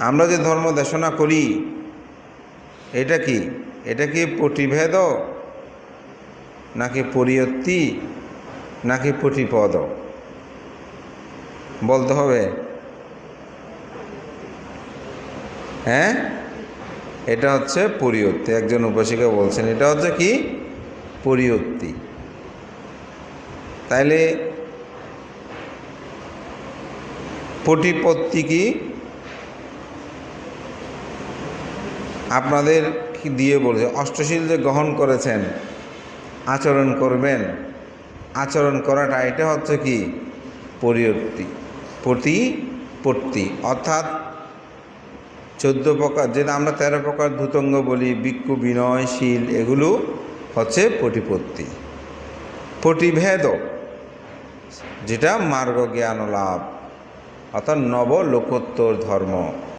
আমরা যে ধর্ম দেশনা করি, এটা কি? এটা কি পটিভেদ নাকি পরিয়ত্তি? নাকি পটিপদ বলতে হবে। হ্যাঁ? এটা হচ্ছে পরিয়ত্তি। একজন উপাসিকা বলছেন, এটা হচ্ছে কি? পরিয়ত্তি। তাইলে পটিপত্তি কি? আপনাদের কি দিয়ে বলছে? অষ্টশীল যে গ্রহণ করেছেন, আচরণ করবেন, আচরণ করাটা এটা হচ্ছে কি? পরিয়ত্তি প্রতিপত্তি। অর্থাৎ চোদ্দ প্রকার, যেটা আমরা তেরো প্রকার ধুতঙ্গ বলি, বিক্ষু, বিনয়, শীল, এগুলো হচ্ছে প্রতিপত্তি। প্রতিভেদ, যেটা মার্গ জ্ঞান লাভ, অর্থাৎ নব লোকোত্তর ধর্ম।